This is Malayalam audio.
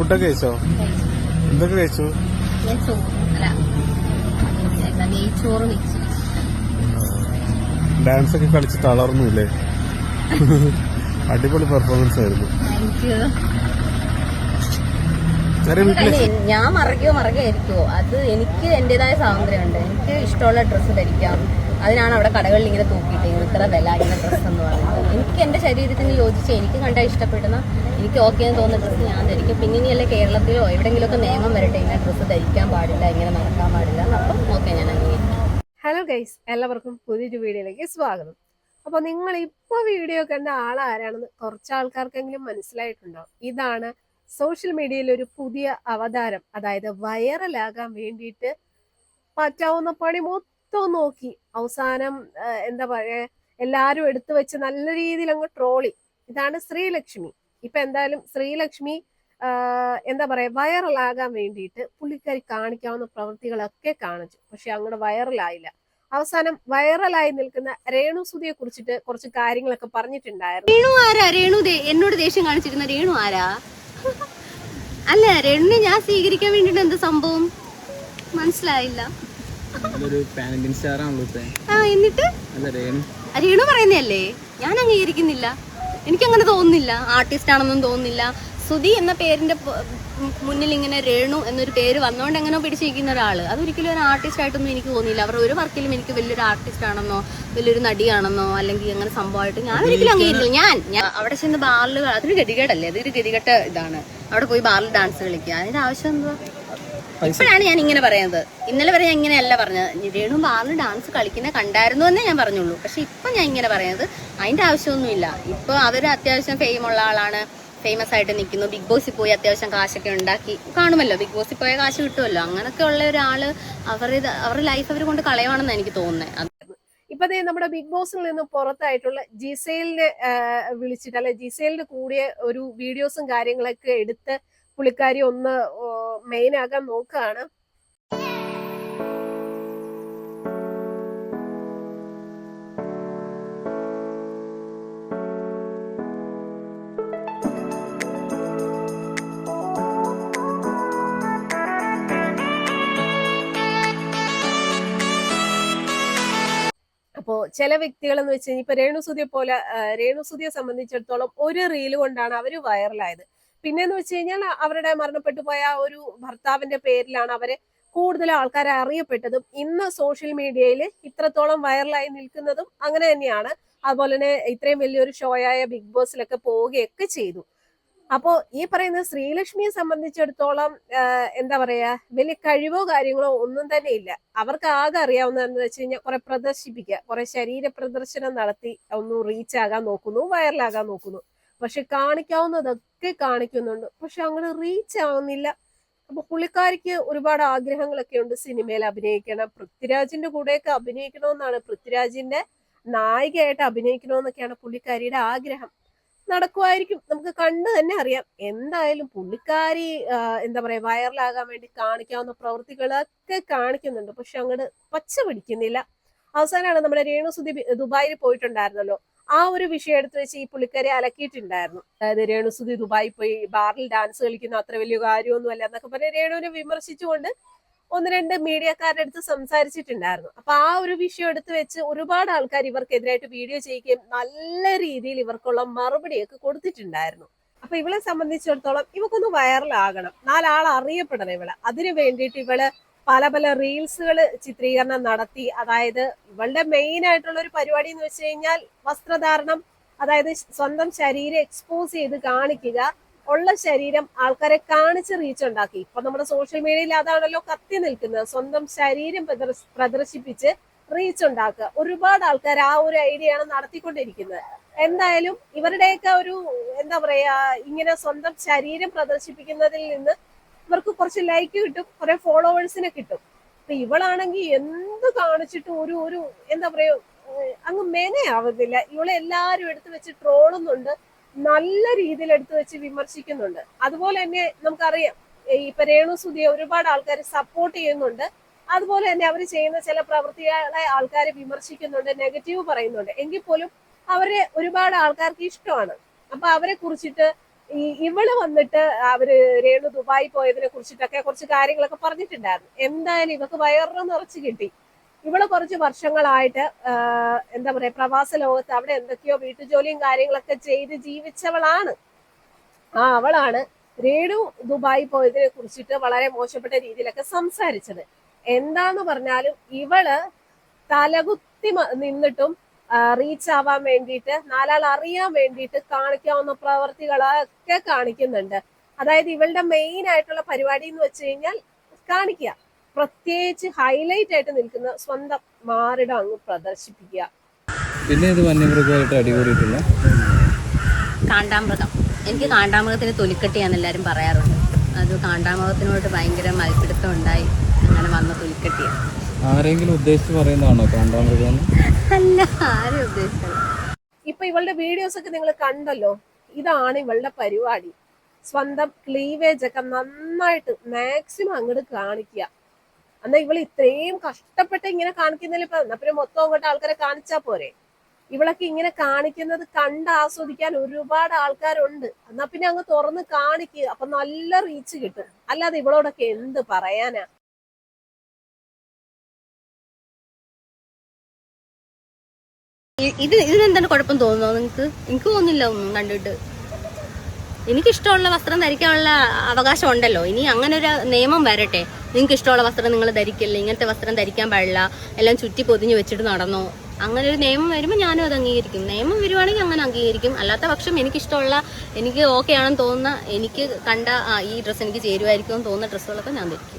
ഫുഡൊക്കെ കഴിച്ചോ? എന്തൊക്കെ കഴിച്ചു? ഡാൻസ് ഒക്കെ കളിച്ച് തളർന്നുല്ലേ? അടിപൊളി പെർഫോമൻസ് ആയിരുന്നു. ഞാൻ മറക്കോ മറക്കായിരിക്കോ അത് എനിക്ക് എന്റേതായ സ്വാതന്ത്ര്യമുണ്ട്. എനിക്ക് ഇഷ്ടമുള്ള ഡ്രസ്സ് ധരിക്കാം. അതിനാണ് അവിടെ കടകളിൽ ഇങ്ങനെ തൂക്കിയിട്ട് ഇത്ര വില ഇങ്ങനെ ഡ്രസ്സ് എന്ന് പറയുന്നത് എനിക്ക് എന്റെ ശരീരത്തിന് യോജിച്ച് എനിക്ക് കണ്ടാൽ ഇഷ്ടപ്പെടുന്ന എനിക്ക് ഓക്കെ എന്ന് തോന്നുന്ന ഡ്രസ്സ് ഞാൻ ധരിക്കും. പിന്നെ ഇനിയല്ല കേരളത്തിലോ എവിടെയെങ്കിലുമൊക്കെ നിയമം വരട്ടെ ഇങ്ങനെ ഡ്രസ്സ് ധരിക്കാൻ പാടില്ല ഇങ്ങനെ നടക്കാൻ പാടില്ല. അപ്പം ഓക്കെ ഞാൻ അംഗീകരിക്കും ഹലോ ഗൈസ് എല്ലാവർക്കും പുതിയൊരു വീഡിയോയിലേക്ക് സ്വാഗതം. അപ്പോൾ നിങ്ങൾ ഇപ്പൊ വീഡിയോ കണ്ട ആളാരാണെന്ന് കുറച്ച് ആൾക്കാർക്കെങ്കിലും മനസ്സിലായിട്ടുണ്ടാവും ഇതാണ് സോഷ്യൽ മീഡിയയിൽ ഒരു പുതിയ അവതാരം. അതായത് വൈറലാകാൻ വേണ്ടിയിട്ട് പറ്റാവുന്ന പണി നോക്കി. അവസാനം എന്താ പറയാ എല്ലാരും എടുത്തു വെച്ച് നല്ല രീതിയിൽ അങ്ങ് ട്രോളി. ഇതാണ് ശ്രീലക്ഷ്മി. ഇപ്പൊ എന്തായാലും ശ്രീലക്ഷ്മി എന്താ പറയാ വൈറലാകാൻ വേണ്ടിയിട്ട് പുള്ളിക്കാരി കാണിക്കാവുന്ന പ്രവൃത്തികളൊക്കെ കാണിച്ചു. പക്ഷെ അങ്ങോട്ട് വൈറലായില്ല. അവസാനം വൈറലായി നിൽക്കുന്ന രേണു സുധിയെ കുറിച്ചിട്ട് കുറച്ച് കാര്യങ്ങളൊക്കെ പറഞ്ഞിട്ടുണ്ടായിരുന്നു. രേണു ആരാ? രേണു എന്നോട് ദേഷ്യം കാണിച്ചിരുന്ന രേണു ആരാ? അല്ല രേണുവിനെ ഞാൻ സ്വീകരിക്കാൻ വേണ്ടിട്ട് എന്ത് സംഭവം? മനസ്സിലായില്ല. എന്നിട്ട്? രേണു പറയുന്നതല്ലേ? ഞാൻ അംഗീകരിക്കുന്നില്ല. എനിക്കങ്ങനെ തോന്നുന്നില്ല. ആർട്ടിസ്റ്റ് ആണെന്നും തോന്നുന്നില്ല. സുധി എന്ന പേരിന്റെ മുന്നിൽ ഇങ്ങനെ രേണു എന്നൊരു പേര് വന്നുകൊണ്ട് എങ്ങനെ പിടിച്ചിരിക്കുന്ന ഒരാൾ. അതൊരിക്കലും ഒരു ആർട്ടിസ്റ്റ് ആയിട്ടൊന്നും എനിക്ക് തോന്നിയില്ല. അവരുടെ ഒരു വർക്കിലും എനിക്ക് വലിയൊരു ആർട്ടിസ്റ്റ് ആണെന്നോ വലിയൊരു നടിയാണെന്നോ അല്ലെങ്കിൽ അങ്ങനെ സംഭവമായിട്ട് ഞാൻ ഒരിക്കലും അംഗീകരിക്കില്ല. ഞാൻ ഞാൻ അവിടെ ചെന്ന് ബാറിൽ അതൊരു ഗതികേടല്ലേ? അതൊരു ഗതികെട്ട ഇതാണ്. അവിടെ പോയി ബാറിൽ ഡാൻസ് കളിക്കുക. അതിന്റെ ആവശ്യം എന്താ? ഇപ്പോഴാണ് ഞാൻ ഇങ്ങനെ പറയുന്നത്. ഇന്നലെ വരെ ഞാൻ ഇങ്ങനെയല്ല പറഞ്ഞത്. രേണു ബാറിന് ഡാൻസ് കളിക്കുന്ന കണ്ടായിരുന്നു എന്നേ ഞാൻ പറഞ്ഞുള്ളൂ. പക്ഷെ ഇപ്പൊ ഞാൻ ഇങ്ങനെ പറയുന്നത്. അതിന്റെ ആവശ്യമൊന്നുമില്ല. ഇപ്പൊ അവർ അത്യാവശ്യം ഫെയിം ഉള്ള ആളാണ്. ഫേമസ് ആയിട്ട് നിൽക്കുന്നു. ബിഗ് ബോസിൽ പോയി അത്യാവശ്യം കാശൊക്കെ ഉണ്ടാക്കി കാണുമല്ലോ. ബിഗ് ബോസിൽ പോയ കാശ് കിട്ടുമല്ലോ. അങ്ങനൊക്കെ ഉള്ള ഒരാൾ അവരുടെ അവരുടെ ലൈഫ് അവർ കൊണ്ട് കളയുവാണെന്ന് എനിക്ക് തോന്നുന്നത്. ഇപ്പൊ നമ്മുടെ ബിഗ് ബോസിൽ നിന്ന് പുറത്തായിട്ടുള്ള ജിസൈലിനെ വിളിച്ചിട്ട് അല്ലെ ജിസേലിന് കൂടിയ ഒരു വീഡിയോസും കാര്യങ്ങളൊക്കെ എടുത്ത് പുള്ളിക്കാരി ഒന്ന് മെയിൻ ആകാൻ നോക്കുകയാണ് അപ്പോ ചില വ്യക്തികൾ എന്ന് വെച്ച് കഴിഞ്ഞാൽ ഇപ്പൊ രേണുസുതിയെ പോലെ രേണുസുതിയെ സംബന്ധിച്ചിടത്തോളം ഒരു റീൽ കൊണ്ടാണ് അവർ വൈറലായത് പിന്നെന്ന് വെച്ച് കഴിഞ്ഞാൽ അവരുടെ മരണപ്പെട്ടു പോയ ഒരു ഭർത്താവിന്റെ പേരിലാണ് അവരെ കൂടുതൽ ആൾക്കാരെ അറിയപ്പെട്ടതും ഇന്ന് സോഷ്യൽ മീഡിയയിൽ ഇത്രത്തോളം വൈറലായി നിൽക്കുന്നതും അങ്ങനെ തന്നെയാണ്. അതുപോലെ തന്നെ ഇത്രയും വലിയൊരു ഷോയായ ബിഗ് ബോസിലൊക്കെ പോവുകയൊക്കെ ചെയ്തു. അപ്പോ ഈ പറയുന്ന ശ്രീലക്ഷ്മിയെ സംബന്ധിച്ചിടത്തോളം എന്താ പറയാ വലിയ കഴിവോ കാര്യങ്ങളോ ഒന്നും തന്നെ ഇല്ല. അവർക്ക് ആകെ അറിയാവുന്നതെന്ന് വെച്ച് കഴിഞ്ഞാൽ കുറെ പ്രദർശിപ്പിക്കുക കുറെ ശരീര പ്രദർശനം നടത്തി ഒന്ന് റീച്ച് ആകാൻ നോക്കുന്നു വൈറലാകാൻ നോക്കുന്നു. പക്ഷെ കാണിക്കാവുന്നതൊക്കെ കാണിക്കുന്നുണ്ട്. പക്ഷെ അങ്ങനെ റീച്ച് ആവുന്നില്ല. അപ്പൊ പുള്ളിക്കാരിക്ക് ഒരുപാട് ആഗ്രഹങ്ങളൊക്കെ ഉണ്ട് സിനിമയിൽ അഭിനയിക്കണം. പൃഥ്വിരാജിന്റെ കൂടെയൊക്കെ അഭിനയിക്കണമെന്നാണ്. പൃഥ്വിരാജിന്റെ നായികയായിട്ട് അഭിനയിക്കണമെന്നൊക്കെയാണ് പുള്ളിക്കാരിയുടെ ആഗ്രഹം. നടക്കുമായിരിക്കും. നമുക്ക് കണ്ടു തന്നെ അറിയാം. എന്തായാലും പുള്ളിക്കാരി എന്താ പറയാ വൈറലാകാൻ വേണ്ടി കാണിക്കാവുന്ന പ്രവൃത്തികളൊക്കെ കാണിക്കുന്നുണ്ട്. പക്ഷെ അങ്ങോട്ട് പച്ച പിടിക്കുന്നില്ല. അവസാനമാണ് നമ്മുടെ രേണു സുദീപ് ദുബായിൽ പോയിട്ടുണ്ടായിരുന്നല്ലോ. ആ ഒരു വിഷയം എടുത്ത് വെച്ച് ഈ പുള്ളിക്കാരെ അലക്കിയിട്ടുണ്ടായിരുന്നു. അതായത് രേണുസുതി ദുബായി പോയി ബാറിൽ ഡാൻസ് കളിക്കുന്ന അത്ര വലിയ കാര്യമൊന്നുമല്ല എന്നൊക്കെ പറഞ്ഞ് രേണുവിനെ വിമർശിച്ചുകൊണ്ട് ഒന്ന് രണ്ട് മീഡിയക്കാരുടെ അടുത്ത് സംസാരിച്ചിട്ടുണ്ടായിരുന്നു. അപ്പൊ ആ ഒരു വിഷയം എടുത്ത് വെച്ച് ഒരുപാട് ആൾക്കാർ ഇവർക്കെതിരായിട്ട് വീഡിയോ ചെയ്യുകയും നല്ല രീതിയിൽ ഇവർക്കുള്ള മറുപടിയൊക്കെ കൊടുത്തിട്ടുണ്ടായിരുന്നു. അപ്പൊ ഇവളെ സംബന്ധിച്ചിടത്തോളം ഇവക്കൊന്ന് വൈറലാകണം നാലാൾ അറിയപ്പെടണം ഇവളെ. അതിനു വേണ്ടിയിട്ട് ഇവൾ പല പല റീൽസുകൾ ചിത്രീകരണം നടത്തി. അതായത് ഇവളുടെ മെയിൻ ആയിട്ടുള്ള ഒരു പരിപാടി എന്ന് വെച്ച് കഴിഞ്ഞാൽ വസ്ത്രധാരണം അതായത് സ്വന്തം ശരീരം എക്സ്പോസ് ചെയ്ത് കാണിക്കുക ഉള്ള ശരീരം ആൾക്കാരെ കാണിച്ച് റീച്ച് ഉണ്ടാക്കി. ഇപ്പൊ നമ്മുടെ സോഷ്യൽ മീഡിയയിൽ അതാണല്ലോ കത്തി നിൽക്കുന്നത്. സ്വന്തം ശരീരം പ്രദർശിപ്പിച്ച് റീച്ച് ഉണ്ടാക്കുക. ഒരുപാട് ആൾക്കാർ ആ ഒരു ഐഡിയ ആണ് നടത്തിക്കൊണ്ടിരിക്കുന്നത്. എന്തായാലും ഇവരുടെയൊക്കെ ഒരു എന്താ പറയാ ഇങ്ങനെ സ്വന്തം ശരീരം പ്രദർശിപ്പിക്കുന്നതിൽ നിന്ന് ഇവർക്ക് കുറച്ച് ലൈക്ക് കിട്ടും കുറെ ഫോളോവേഴ്സിനെ കിട്ടും. അപ്പൊ ഇവളാണെങ്കിൽ എന്ത് കാണിച്ചിട്ടും ഒരു ഒരു എന്താ പറയാ അങ്ങ് മെനയാവുന്നില്ല. ഇവളെ എല്ലാരും എടുത്തു വെച്ച് ട്രോളുന്നുണ്ട് നല്ല രീതിയിൽ എടുത്തു വെച്ച് വിമർശിക്കുന്നുണ്ട്. അതുപോലെ തന്നെ നമുക്കറിയാം ഇപ്പൊ രേണു സുധിയെ ഒരുപാട് ആൾക്കാർ സപ്പോർട്ട് ചെയ്യുന്നുണ്ട്. അതുപോലെ തന്നെ അവർ ചെയ്യുന്ന ചില പ്രവൃത്തികളെ ആൾക്കാർ വിമർശിക്കുന്നുണ്ട് നെഗറ്റീവ് പറയുന്നുണ്ട്. എങ്കിൽ പോലും അവരെ ഒരുപാട് ആൾക്കാർക്ക് ഇഷ്ടമാണ്. അപ്പൊ അവരെ കുറിച്ചിട്ട് ഈ ഇവൾ വന്നിട്ട് അവർ രേണു ദുബായി പോയതിനെ കുറിച്ചിട്ടൊക്കെ കുറച്ച് കാര്യങ്ങളൊക്കെ പറഞ്ഞിട്ടുണ്ടായിരുന്നു. എന്തായാലും ഇവക്ക് വയറിന് നിറച്ച് കിട്ടി. ഇവൾ കുറച്ച് വർഷങ്ങളായിട്ട് എന്താ പറയാ പ്രവാസ ലോകത്ത് അവിടെ എന്തൊക്കെയോ വീട്ടുജോലിയും കാര്യങ്ങളൊക്കെ ചെയ്ത് ജീവിച്ചവളാണ്. ആ അവളാണ് രേണു ദുബായി പോയതിനെ കുറിച്ചിട്ട് വളരെ മോശപ്പെട്ട രീതിയിലൊക്കെ സംസാരിച്ചത്. എന്താന്ന് പറഞ്ഞാലും ഇവൾ തലകുത്തി നിന്നിട്ടും റീച്ച് ആവാൻ വേണ്ടിയിട്ട് നാലാൾ അറിയാൻ വേണ്ടിയിട്ട് കാണിക്കാവുന്ന പ്രവർത്തികളൊക്കെ കാണിക്കുന്നുണ്ട്. അതായത് ഇവളുടെ മെയിൻ ആയിട്ടുള്ള പരിപാടി എന്ന് വെച്ച് കഴിഞ്ഞാൽ കാണിക്കുക. പ്രത്യേകിച്ച് ഹൈലൈറ്റ് ആയിട്ട് നിൽക്കുന്ന സ്വന്തം മാറിടം അങ്ങ് പ്രദർശിപ്പിക്കുക. പിന്നെ ഇത് വന്യമൃഗമായിട്ട് അടികൂടിയിട്ടുള്ള കാണ്ടാമൃഗം. എനിക്ക് കാണ്ടാമൃഗത്തിന് തൊലിക്കെട്ടിയാന്ന് എല്ലാവരും പറയാറുണ്ട്. അത് കാണ്ടാമൃഗത്തിനോട് ഭയങ്കര മത്പിടുത്തം ഉണ്ടായി അങ്ങനെ വന്ന തൊലിക്കെട്ടിയാണ്. ആരെങ്കിലും ഉദ്ദേശിച്ച് പറയുന്നതാണോ കാണ്ടാമൃഗം അല്ല ഉദ്ദേശിച്ചത് ഇപ്പൊ ഇവളുടെ വീഡിയോസ് ഒക്കെ നിങ്ങൾ കണ്ടല്ലോ? ഇതാണ് ഇവളുടെ പരിപാടി. സ്വന്തം ക്ലീവേജ് ഒക്കെ നന്നായിട്ട് മാക്സിമം അങ്ങോട്ട് കാണിക്കുക. എന്നാ ഇവൾ ഇത്രയും കഷ്ടപ്പെട്ട് ഇങ്ങനെ കാണിക്കുന്നതിൽ ഇപ്പൊ മൊത്തം അങ്ങോട്ട് ആൾക്കാരെ കാണിച്ചാ പോരെ? ഇവളൊക്കെ ഇങ്ങനെ കാണിക്കുന്നത് കണ്ട് ആസ്വദിക്കാൻ ഒരുപാട് ആൾക്കാരുണ്ട്. എന്നാ പിന്നെ അങ്ങ് തുറന്ന് കാണിക്കുക അപ്പൊ നല്ല റീച്ച് കിട്ടും. അല്ലാതെ ഇവളോടൊക്കെ എന്ത് പറയാനാ? ഇത് ഇതിനെന്താണ് കുഴപ്പം തോന്നുന്നോ നിങ്ങൾക്ക് എനിക്ക് തോന്നുന്നില്ല ഒന്നും കണ്ടിട്ട്. എനിക്കിഷ്ടമുള്ള വസ്ത്രം ധരിക്കാനുള്ള അവകാശം ഉണ്ടല്ലോ ഇനി അങ്ങനെ ഒരു നിയമം വരട്ടെ. നിങ്ങൾക്ക് ഇഷ്ടമുള്ള വസ്ത്രം നിങ്ങൾ ധരിക്കില്ല? ഇങ്ങനത്തെ വസ്ത്രം ധരിക്കാൻ പാടില്ല. എല്ലാം ചുറ്റി പൊതിഞ്ഞ് വെച്ചിട്ട് നടന്നോ. അങ്ങനെ ഒരു നിയമം വരുമ്പോൾ ഞാനും അത് അംഗീകരിക്കും. നിയമം വരുവാണെങ്കിൽ അങ്ങനെ അംഗീകരിക്കും. അല്ലാത്ത പക്ഷം എനിക്കിഷ്ടമുള്ള എനിക്ക് ഓക്കെ ആണെന്ന് തോന്നുന്ന എനിക്ക് കണ്ട ഈ ഡ്രസ്സ് എനിക്ക് ചേരുമായിരിക്കും എന്ന് തോന്നുന്ന ഡ്രസ്സുകളൊക്കെ ഞാൻ ധരിക്കും.